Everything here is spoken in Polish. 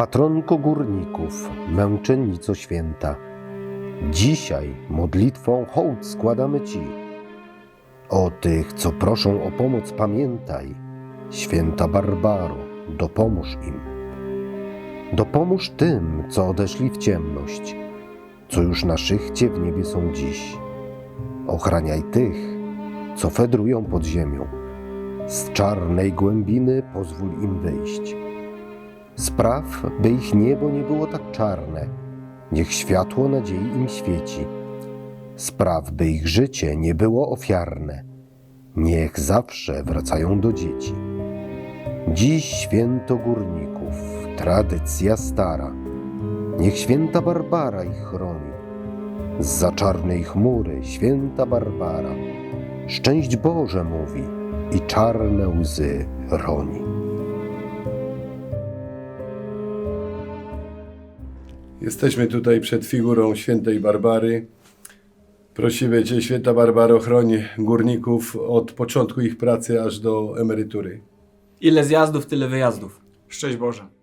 Patronko górników, męczennico święta, dzisiaj modlitwą hołd składamy Ci. O tych, co proszą o pomoc, pamiętaj, święta Barbaro, dopomóż im. Dopomóż tym, co odeszli w ciemność, co już na szychcie w niebie są dziś. Ochraniaj tych, co fedrują pod ziemią. Z czarnej głębiny pozwól im wyjść. Spraw, by ich niebo nie było tak czarne. Niech światło nadziei im świeci. Spraw, by ich życie nie było ofiarne. Niech zawsze wracają do dzieci. Dziś święto górników, tradycja stara. Niech święta Barbara ich chroni. Z czarnej chmury święta Barbara. Szczęść Boże mówi i czarne łzy roni. Jesteśmy tutaj przed figurą świętej Barbary. Prosimy Cię, święta Barbaro, chroń górników od początku ich pracy aż do emerytury. Ile zjazdów, tyle wyjazdów. Szczęść Boże.